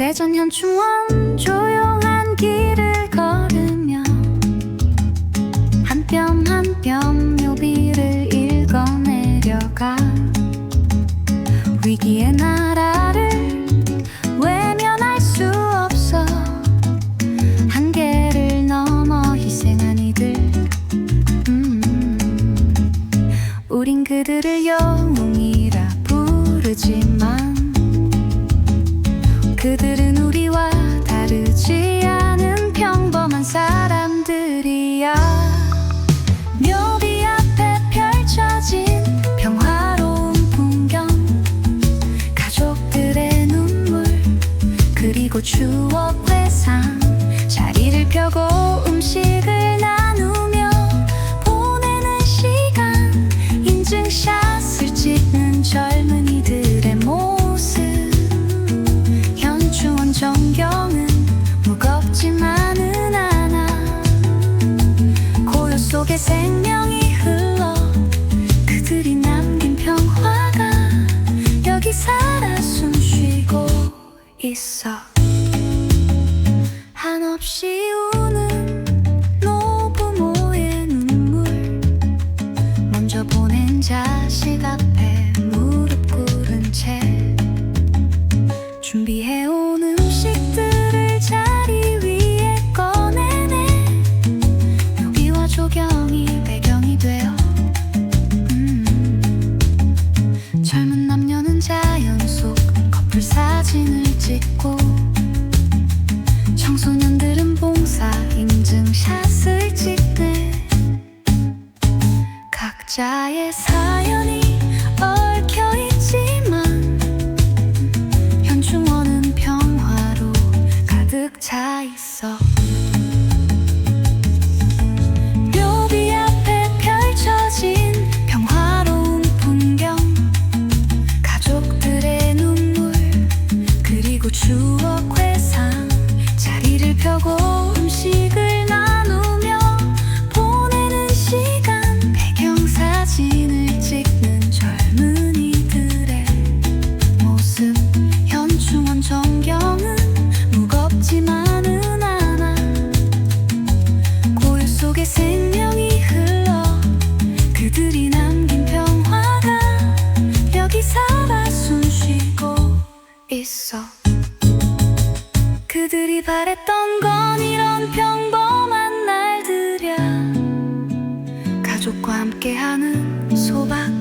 오래전 현충원 조용한 길을 걸으며 한 뼘 한 뼘 묘비를 읽어내려가 위기의 나 그리고 추억 회상 자리를 펴고 음식을 나누며 보내는 시간. 인증샷을 찍는 젊은이들의 모습. 현충원 전경은 무겁지만은 않아 고요 속에 생명이 흘러 그들이 남긴 평화가 여기 살아 숨쉬고 있어 한없이 우는 노부모의 눈물 먼저 보낸 자식 앞에 무릎 꿇은 채 준비해온 음식들을 자리 위에 꺼내네 묘비와 조경이 배경이 되어 음. 젊은 남녀는 자연 속 커플 사진을 찍고 각자의 사연이 얽혀 있지만 현충원은 평화로 가득 차 있어. 묘비 앞에 펼쳐진 평화로운 풍경 가족들의 눈물 그리고 추억 회상 자리를 펴고 생명이 흘러 그들이 남긴 평화가 여기 살아 숨쉬고 있어. 그들이 바랬던 건 이런 평범한 날들이야. 가족과 함께하는 소박